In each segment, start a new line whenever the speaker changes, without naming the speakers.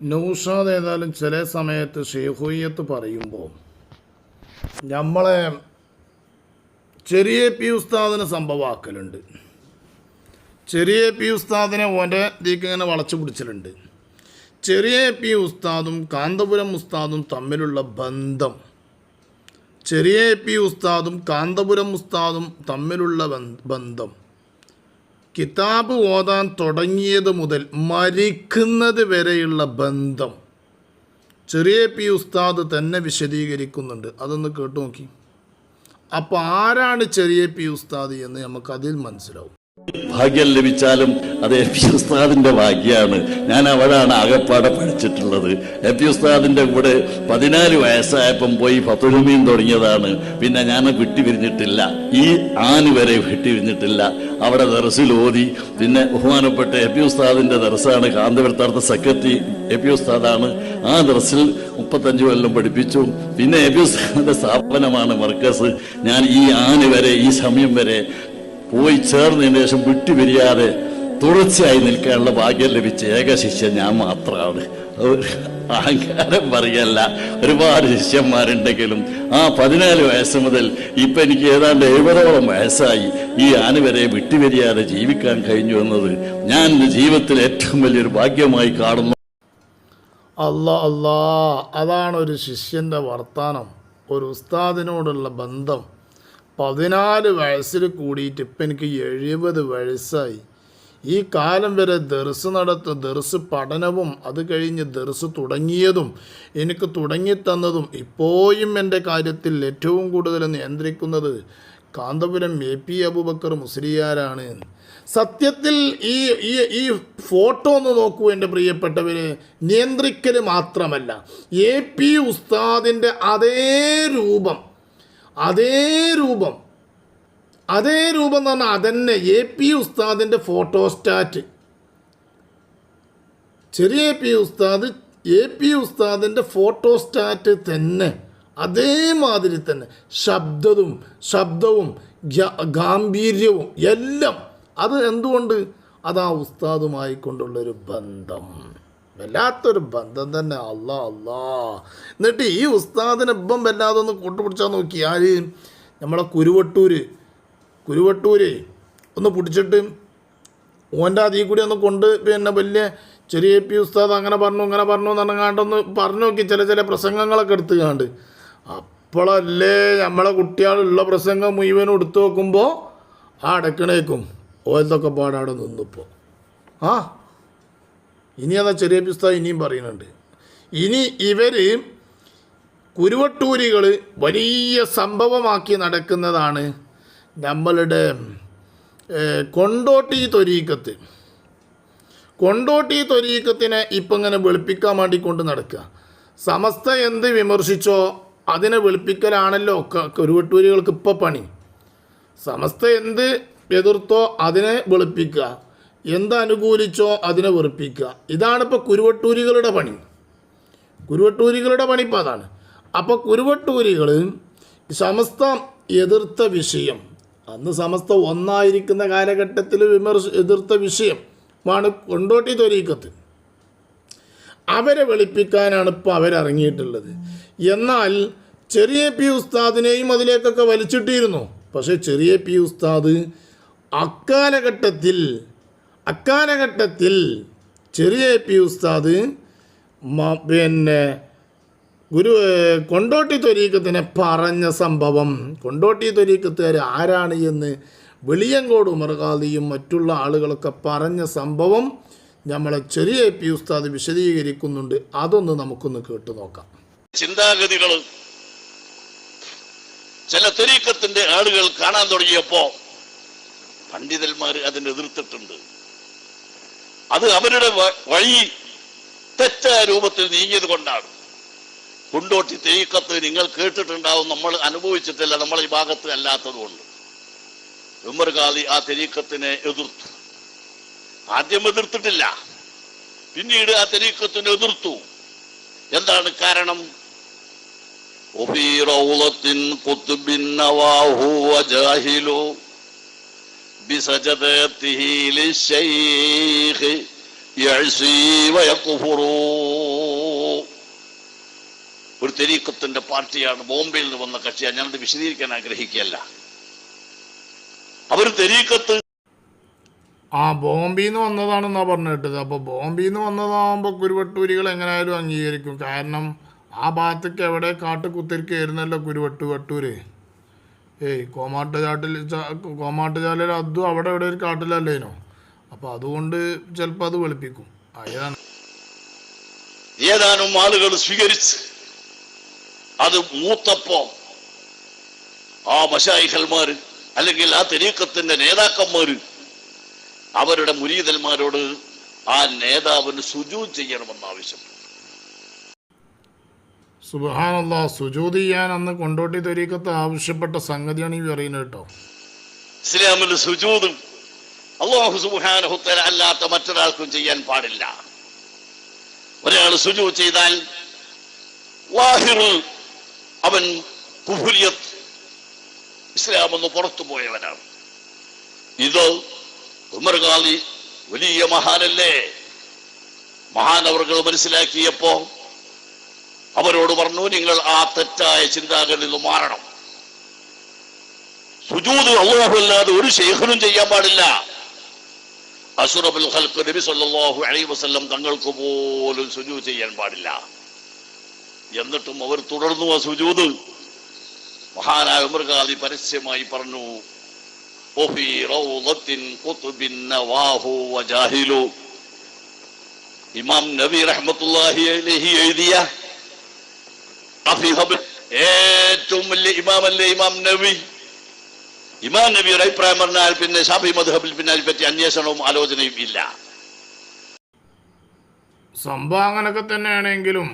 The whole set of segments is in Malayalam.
നൗഷാദ് ഏതായാലും ചില സമയത്ത് ഷെയ്ഹുയ്യത്ത് പറയുമ്പോൾ നമ്മളെ ചെറിയ പി ഉസ്താദിന് സംഭവമാക്കലുണ്ട്. ചെറിയ പി ഉസ്താദിനെ ഓന്റെ ഇതിലേക്ക് ഇങ്ങനെ വളച്ചു പിടിച്ചിട്ടുണ്ട് ചെറിയ പി ഉസ്താദും കാന്തപുരം ഉസ്താദും തമ്മിലുള്ള ബന്ധം ചെറിയ പി ഉസ്താദും കാന്തപുരം ഉസ്താദും തമ്മിലുള്ള ബന്ധം കിതാബ് ഓതാൻ തുടങ്ങിയത് മുതൽ മരിക്കുന്നത് വരെയുള്ള ബന്ധം ചെറിയ പി ഉസ്താദ് തന്നെ വിശദീകരിക്കുന്നുണ്ട്. അതൊന്ന് കേട്ടു നോക്കി. അപ്പോൾ ആരാണ് ചെറിയ പി ഉസ്താദ് എന്ന് നമുക്കതിൽ മനസ്സിലാവും.
ഭാഗ്യം ലഭിച്ചാലും അത് എ പി ഉസ്താദിന്റെ ഭാഗ്യമാണ് ഞാൻ അവളാണ് ആകപ്പാടെ പഠിച്ചിട്ടുള്ളത്. എ പി ഉസ്താദിന്റെ കൂടെ പതിനാല് വയസ്സായപ്പം പോയി പത്തുരുമീൻ തുടങ്ങിയതാണ്. പിന്നെ ഞാൻ വിട്ടുപിരിഞ്ഞിട്ടില്ല. ഈ ആന് വരെ വിട്ടുപിരിഞ്ഞിട്ടില്ല. അവിടെ ദർസിൽ ഓതി. പിന്നെ ബഹുമാനപ്പെട്ട എ പി ഉസ്താദിന്റെ ദർസാണ് കാന്തപുരത്തടുത്ത സെക്രട്ടറി എ പി ഉസ്താദാണ് ആ ദർസിൽ മുപ്പത്തഞ്ച് കൊല്ലം പഠിപ്പിച്ചു. പിന്നെ എ പി ഉസ്താദിന്റെ സ്ഥാപനമാണ് മർക്കസ്. ഞാൻ ഈ ആന് വരെ ഈ സമയം വരെ പോയി ചേർന്നതിന് ശേഷം വിട്ടുപിരിയാതെ തുടർച്ചയായി നിൽക്കാനുള്ള ഭാഗ്യം ലഭിച്ച ഏക ശിഷ്യൻ ഞാൻ മാത്രമാണ്. അഹങ്കാരം പറയല്ല. ഒരുപാട് ശിഷ്യന്മാരുണ്ടെങ്കിലും ആ പതിനാല് വയസ്സ് മുതൽ ഇപ്പം എനിക്ക് ഏതാണ്ട് എഴുപതോളം വയസ്സായി. ഈ ആനുവരെ വിട്ടുപിരിയാതെ ജീവിക്കാൻ കഴിഞ്ഞു എന്നത് ഞാൻ എന്റെ ജീവിതത്തിൽ ഏറ്റവും വലിയൊരു ഭാഗ്യമായി കാണുന്നു.
അല്ല അല്ലാ അതാണ് ഒരു ശിഷ്യന്റെ വർത്താനം. ഒരു ഉസ്താദിനോടുള്ള ബന്ധം. പതിനാല് വയസ്സിൽ കൂടിയിട്ട് ഇപ്പം എനിക്ക് എഴുപത് വയസ്സായി. ഈ കാലം വരെ ദർസ് നടത്ത ദർസ് പഠനവും അത് കഴിഞ്ഞ് ദർസ് തുടങ്ങിയതും എനിക്ക് തുടങ്ങിത്തന്നതും ഇപ്പോഴും എന്റെ കാര്യത്തിൽ ഏറ്റവും കൂടുതൽ നിയന്ത്രിക്കുന്നത് കാന്തപുരം എ പി അബുബക്കർ മുസ്ലിയാരാണ്. സത്യത്തിൽ ഈ ഈ ഈ ഫോട്ടോ ഒന്ന് നോക്കൂ എന്റെ പ്രിയപ്പെട്ടവര്. നിയന്ത്രിക്കൽ മാത്രമല്ല എ പി ഉസ്താദിന്റെ അതേ രൂപം അതേ രൂപം. അതേ രൂപം എന്ന് പറഞ്ഞാൽ അതന്നെ എ പി ഉസ്താദിന്റെ ഫോട്ടോസ്റ്റാറ്റ് ചെറിയ പി ഉസ്താദ് എ പി ഉസ്താദിന്റെ ഫോട്ടോസ്റ്റാറ്റ് തന്നെ. അതേമാതിരി തന്നെ. ശബ്ദവും ശബ്ദവും ഗാംഭീര്യവും എല്ലാം. അത് എന്തുകൊണ്ട്? അത് ആ ഉസ്താദുമായി കൊണ്ടുള്ളൊരു ബന്ധം. വല്ലാത്തൊരു ബന്ധം തന്നെ. അല്ലാ അല്ലാ എന്നിട്ട് ഈ ഉസ്താദിനെ ഇപ്പം വല്ലാതെ ഒന്ന് കൂട്ടുപിടിച്ചാൽ നോക്കി. നമ്മളെ കുരുവട്ടൂർ കുരുവട്ടൂർ ഒന്ന് പിടിച്ചിട്ട് ഓന്റെ അതിൽ കൂടി ഒന്ന് കൊണ്ട് പിന്നെ വലിയ ചെറിയ പി ഉസ്താദ് അങ്ങനെ പറഞ്ഞു അങ്ങനെ പറഞ്ഞു എന്ന് പറഞ്ഞാണ്ടൊന്ന് പറഞ്ഞു നോക്കി. ചില ചില പ്രസംഗങ്ങളൊക്കെ എടുത്ത് കാണ്ട്. അപ്പോഴല്ലേ നമ്മളെ കുട്ടികളുള്ള പ്രസംഗം മുഴുവനും എടുത്തു നോക്കുമ്പോൾ ആ അടക്കണേക്കും. ഓലത്തൊക്കെ പാടാടെ നിന്നിപ്പോൾ ആ? ഇനി അതാ ചെറിയ പുസ്തകം ഇനിയും പറയുന്നുണ്ട്. ഇനി ഇവർ കുരുവട്ടൂരികൾ വലിയ സംഭവമാക്കി നടക്കുന്നതാണ് നമ്മളുടെ കൊണ്ടോട്ടി തൊരീക്കത്ത്. കൊണ്ടോട്ടി തൊരീക്കത്തിനെ ഇപ്പം ഇങ്ങനെ വെളുപ്പിക്കാൻ വേണ്ടി കൊണ്ട് നടക്കുക സമസ്ത എന്ത് വിമർശിച്ചോ അതിനെ വെളുപ്പിക്കലാണല്ലോ കുരുവട്ടൂരികൾക്ക് ഇപ്പോൾ പണി. സമസ്ത എന്ത് എതിർത്തോ അതിനെ വെളുപ്പിക്കുക എന്ത് അനുകൂലിച്ചോ അതിനെ വെറുപ്പിക്കുക. ഇതാണിപ്പോൾ കുരുവട്ടൂരികളുടെ പണി. കുരുവട്ടൂരികളുടെ പണി ഇപ്പോൾ അതാണ്. അപ്പോൾ കുരുവട്ടൂരികൾ സമസ്ത എതിർത്ത വിഷയം അന്ന് സമസ്ത ഒന്നായിരിക്കുന്ന കാലഘട്ടത്തിൽ വിമർശ എതിർത്ത വിഷയമാണ് കൊണ്ടോട്ടി തൊരീക്കത്ത് അവരെ വെളുപ്പിക്കാനാണ് ഇപ്പോൾ അവരിറങ്ങിയിട്ടുള്ളത്. എന്നാൽ ചെറിയ പി ഉസ്താദിനെയും അതിലേക്കൊക്കെ വലിച്ചിട്ടിരുന്നു. പക്ഷേ ചെറിയ പി ഉസ്താദ് അക്കാലഘട്ടത്തിൽ അക്കാലഘട്ടത്തിൽ ചെറിയ പി ഉസ്താദ് പിന്നെ ഗുരു കൊണ്ടോട്ടി തൊരീക്കത്തിനെ പറഞ്ഞ സംഭവം. കൊണ്ടോട്ടി തൊരീക്കത്തുകാർ ആരാണ് എന്ന് വെളിയങ്കോട് ഉമർഖാദിയും മറ്റുള്ള ആളുകളൊക്കെ പറഞ്ഞ സംഭവം നമ്മളെ ചെറിയ പി ഉസ്താദ് വിശദീകരിക്കുന്നുണ്ട്. അതൊന്ന് നമുക്കൊന്ന് കേട്ടു നോക്കാം.
ചിന്താഗതികൾ ചില തെരീക്കത്തിന്റെ ആളുകൾ കാണാൻ തുടങ്ങിയപ്പോ പണ്ഡിതന്മാർ അതിനെ എതിർത്തിട്ടുണ്ട്. അത് അവരുടെ വഴി തെറ്റായ രൂപത്തിൽ നീങ്ങിയത് കൊണ്ടാണ്. കുണ്ടോട്ടി തെയ്യക്കത്ത് നിങ്ങൾ കേട്ടിട്ടുണ്ടാവും നമ്മൾ അനുഭവിച്ചിട്ടില്ല നമ്മൾ ഈ ഭാഗത്ത് അല്ലാത്തതുകൊണ്ട് ഉമർ ഖാലി ആ തെരീക്കത്തിനെ എതിർത്തു. ആദ്യം എതിർത്തിട്ടില്ല. പിന്നീട് ആ തെരീക്കത്തിനെ എതിർത്തു. എന്താണ് കാരണം? ഒബീറൗളത്തിൻ കൊത്തുബിന്നവാഹു ജാഹിലോ. بسجدته للشيخ يعصي ويكفر ഒരു തെരീക്കത്തിന്റെ പാർട്ടിയാണ് ബോംബെയിൽ നിന്ന് വന്ന കക്ഷിയാണ് ഞാനത് വിശദീകരിക്കാൻ ആഗ്രഹിക്കുകയല്ല അവർ തെരീക്കത്ത്
ആ ബോംബെയിൽ നിന്ന് വന്നതാണെന്നാ പറഞ്ഞു കേട്ടത് അപ്പോൾ ബോംബെയിൽ നിന്ന് വന്നതാകുമ്പോൾ കുരുവട്ടൂരികൾ എങ്ങനെയായാലും അംഗീകരിക്കും കാരണം ആ ഭാഗത്തേക്ക് എവിടെ കാട്ട് കുത്തിരിക്കായിരുന്നല്ലോ കുരുവട്ടു വട്ടൂര് ഏയ് കോമാട്ട് ചാട്ടിൽ കോമാട്ട് ചാലിൽ അതും അവിടെ ഇവിടെ ഒരു കാട്ടിലല്ലേനോ? അപ്പോൾ അതുകൊണ്ട് ചിലപ്പോൾ അത് വെളുപ്പിക്കും. അതാണ്.
ഏതാനും ആളുകൾ സ്വീകരിച്ച് അത് മൂത്തപ്പോ ആ മഷായിഖൽമാര് അല്ലെങ്കിൽ ആ തെരീക്കത്തിന്റെ നേതാക്കന്മാര് അവരുടെ മുരീതന്മാരോട് ആ നേതാവിന് സുജൂ ചെയ്യണമെന്ന് ആവശ്യപ്പെട്ടു
സുബഹാനല്ല സുജൂത് ചെയ്യാൻ അന്ന് കൊണ്ടോട്ടി തൊരീക്കത്ത് ആവശ്യപ്പെട്ട സംഗതിയാണ് ഈ പറയുന്നത് കേട്ടോ.
ഇസ്ലാമിൽ സുജൂതും അള്ളാഹു സുബാനഹുത്തര അല്ലാത്ത മറ്റൊരാൾക്കും ചെയ്യാൻ പാടില്ല. ഒരാൾ സുജു ചെയ്താൽ വാഹിറുൽ അവൻ കുഫുലിയത്ത് ഇസ്ലാം ഒന്ന് പുറത്തു പോയവനാണ്. ഇത് ഉമർ ഖാലി വലിയ മഹാനല്ലേ? മഹാനവർകൾ മനസ്സിലാക്കിയപ്പോ അവരോട് പറഞ്ഞു നിങ്ങൾ ആ തെറ്റായ ചിന്താഗതിയിൽ നിന്ന് മാറണം. സുജൂത് അള്ളാഹുല്ലാതെ ഒരു ശേഖനും ചെയ്യാൻ പാടില്ല. അസുറബുൽ നബി തങ്ങൾക്ക് പോലും സുജൂദ് ചെയ്യാൻ പാടില്ല. എന്നിട്ടും അവർ തുടർന്നു ആ സുജൂത് മഹാനായ ഉമർഖാദി പരസ്യമായി പറഞ്ഞു. ഇമാം നബി റഹ്മത്തുള്ളാഹി അലൈഹി എഴുതിയ ഏറ്റവും വലിയ ഇമാമല്ലേ ഇമാം നബി ഇമാം നബിയുടെ അഭിപ്രായം പറഞ്ഞാൽ പിന്നെ ഷാഫി മധുഹബിൽ പിന്നെ അതിനെപ്പറ്റി അന്വേഷണവും ആലോചനയും ഇല്ല
സംഭവം അങ്ങനൊക്കെ തന്നെയാണെങ്കിലും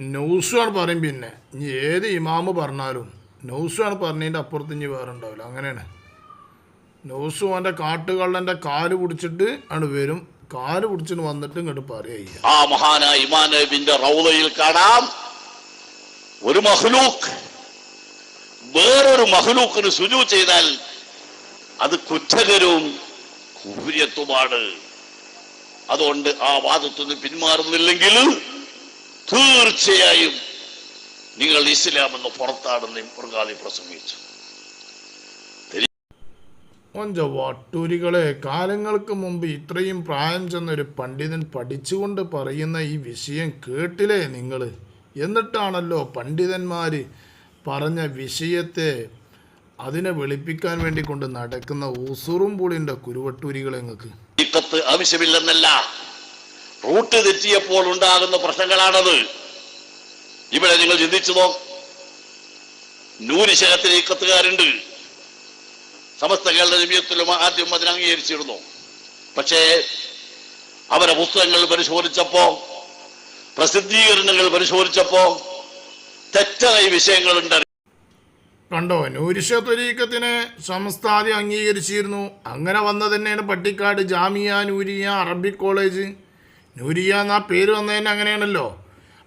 നൗസുവാണ് പറയും പിന്നെ. ഇനി ഏത് ഇമാമ് പറഞ്ഞാലും നൗസുവാണ് പറഞ്ഞതിന്റെ അപ്പുറത്ത് ഇനി വേറെ ഉണ്ടാവില്ല അങ്ങനെയാണ്. നൗസു അവന്റെ കാട്ടുകള്ളന്റെ കാൽ പിടിച്ചിട്ട് ആണ് വരും. കാൽ പിടിച്ചിട്ട് വന്നിട്ട് ഇങ്ങോട്ട് പറയുക
ആ മഹാനായ ഇമാം നബിന്റെ റൗദയിൽ കാണാം. ഒരു മഹ്ലൂക്ക് വേറൊരു മഹ്ലൂക്കിന് സുജു ചെയ്താൽ അത് കുറ്റകരവും കുര്യത്വമാണ് അതുകൊണ്ട് ആ വാദത്തുനിന്ന് പിന്മാറുന്നില്ലെങ്കിൽ തീർച്ചയായും നിങ്ങൾ ഇസ്ലാം എന്ന് പുറത്താണെന്ന് മൃഗാദി പ്രസംഗിച്ചു.
ഒഞ്ചവാട്ടൂരികളെ കാലങ്ങൾക്ക് മുമ്പ് ഇത്രയും പ്രായം ചെന്നൊരു പണ്ഡിതൻ പഠിച്ചുകൊണ്ട് പറയുന്ന ഈ വിഷയം കേട്ടില്ലേ നിങ്ങൾ? എന്നിട്ടാണല്ലോ പണ്ഡിതന്മാർ പറഞ്ഞ വിഷയത്തെ അതിനെ വെളുപ്പിക്കാൻ വേണ്ടി കൊണ്ട് നടക്കുന്ന ഉസുറും പുളിന്റെ കുരുവട്ടൂരികൾ
ഇക്കത്ത് ആവശ്യമില്ലെന്നല്ല. റൂട്ട് തെറ്റിയപ്പോൾ ഉണ്ടാകുന്ന പ്രശ്നങ്ങളാണത്. ഇവിടെ നിങ്ങൾ ചിന്തിച്ചതോ നൂരിശകത്തിൽ ഇക്കത്തുകാരുണ്ട്. സമസ്ത കേരള ജമിയത്തിലും ആദ്യം അതിനെ അംഗീകരിച്ചിരുന്നു. പക്ഷേ അവരെ പുസ്തകങ്ങൾ പരിശോധിച്ചപ്പോ പ്രസിദ്ധീകരണങ്ങൾ പരിശോധിച്ചപ്പോ തെറ്റായ വിഷയങ്ങളുണ്ട്.
കണ്ടോ നൂരിഷ ത്വരീക്കത്തിനെ സംസ്ഥാതി അംഗീകരിച്ചിരുന്നു. അങ്ങനെ വന്നത് തന്നെയാണ് പട്ടിക്കാട് ജാമിയ നൂരിയ അറബിക് കോളേജ്. നൂരിയ എന്ന പേര് വന്നതന്നെ അങ്ങനെയാണല്ലോ.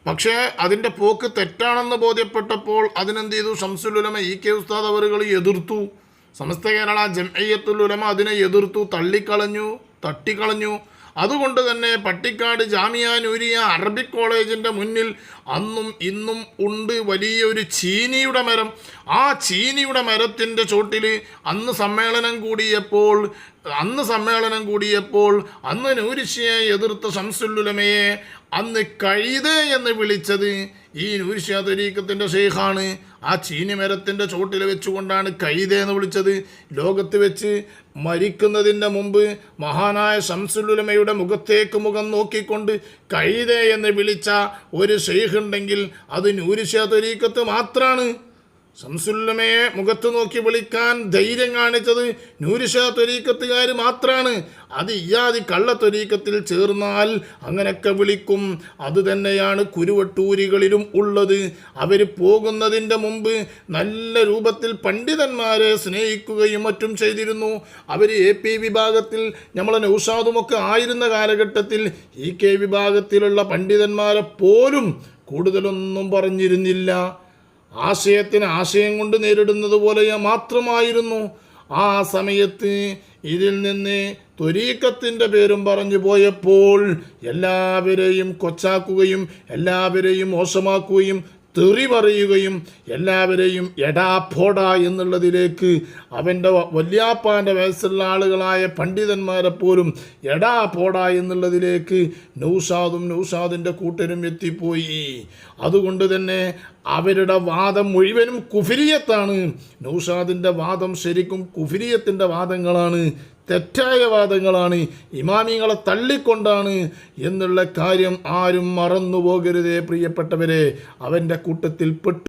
പക്ഷേ അതിന്റെ പോക്ക് തെറ്റാണെന്ന് ബോധ്യപ്പെട്ടപ്പോൾ അതിനെന്ത് ചെയ്തു ഷംസുലുലമ ഇ കെ ഉസ്താദ് അവറുകൾ എതിർത്തു. സമസ്ത കേരള ജംഅയ്യത്തുൽ ഉലമ അതിനെ എതിർത്തു. തള്ളിക്കളഞ്ഞു തട്ടിക്കളഞ്ഞു. അതുകൊണ്ട് തന്നെ പട്ടിക്കാട് ജാമിയാനൂരിയ അറബിക് കോളേജിന്റെ മുന്നിൽ അന്നും ഇന്നും ഉണ്ട് വലിയൊരു ചീനിയുടെ മരം. ആ ചീനിയുടെ മരത്തിന്റെ ചോട്ടിൽ അന്ന് സമ്മേളനം കൂടിയപ്പോൾ അന്ന് സമ്മേളനം കൂടിയപ്പോൾ അന്ന് നൂരിശിയെ എതിർത്ത ഷംസുല്ലുലമയെ അന്ന് കഴുത എന്ന് വിളിച്ചത് ഈ നൂരിശ തരീക്കത്തിന്റെ ഷെയ്ഖാണ് ആ ചീനി മരത്തിന്റെ ചോട്ടിൽ വെച്ചുകൊണ്ടാണ് കൈത എന്ന് വിളിച്ചത്. ലോകത്ത് വെച്ച് മരിക്കുന്നതിന്റെ മുമ്പ് മഹാനായ ശംസുലുലമയുടെ മുഖത്തേക്ക് മുഖം നോക്കിക്കൊണ്ട് കൈത എന്ന് വിളിച്ച ഒരു ഷെയ്ഖ് ഉണ്ടെങ്കിൽ അത് നൂരിശ തരീക്കത്ത് മാത്രമാണ് ശംസുല്ലമയെ മുഖത്ത് നോക്കി വിളിക്കാൻ ധൈര്യം കാണിച്ചത് നൂരിഷ ത്വരീക്കത്തുകാർ മാത്രമാണ് അത് ഇയാതി കള്ള ത്വരീക്കത്തിൽ ചേർന്നാൽ അങ്ങനെയൊക്കെ വിളിക്കും. അത് തന്നെയാണ് കുരുവട്ടൂരികളിലും ഉള്ളത്. അവർ പോകുന്നതിന്റെ മുമ്പ് നല്ല രൂപത്തിൽ പണ്ഡിതന്മാരെ സ്നേഹിക്കുകയും മറ്റും ചെയ്തിരുന്നു. അവർ എ പി വിഭാഗത്തിൽ നമ്മളെ നൗഷാദുമൊക്കെ ആയിരുന്ന കാലഘട്ടത്തിൽ ഇ കെ വിഭാഗത്തിലുള്ള പണ്ഡിതന്മാരെ പോലും കൂടുതലൊന്നും പറഞ്ഞിരുന്നില്ല. ആശയത്തിന് ആശയം കൊണ്ട് നേരിടുന്നത് പോലെ മാത്രമായിരുന്നു. ആ സമയത്ത് ഇതിൽ നിന്ന് ത്വരീക്കത്തിന്റെ പേരും പറഞ്ഞു പോയപ്പോൾ എല്ലാവരെയും കൊച്ചാക്കുകയും എല്ലാവരെയും മോശമാക്കുകയും തെറി പറയുകയും എല്ലാവരെയും എടാ പോടാ എന്നുള്ളതിലേക്ക് അവന്റെ വല്യാപ്പാന്റെ വയസ്സുള്ള ആളുകളായ പണ്ഡിതന്മാരെ പോലും എടാ പോടാ എന്നുള്ളതിലേക്ക് നൗഷാദും നൗഷാദിന്റെ കൂട്ടരും എത്തിപ്പോയി. അതുകൊണ്ട് തന്നെ അവരുടെ വാദം മുഴുവനും കുഫിരിയത്താണ്. നൗഷാദിന്റെ വാദം ശരിക്കും കുഫിരിയത്തിന്റെ വാദങ്ങളാണ്. തെറ്റായ വാദങ്ങളാണ്. ഇമാമിങ്ങളെ തള്ളിക്കൊണ്ടാണ് എന്നുള്ള കാര്യം ആരും മറന്നു പോകരുതേ പ്രിയപ്പെട്ടവരെ. അവന്റെ കൂട്ടത്തിൽ പെട്ടു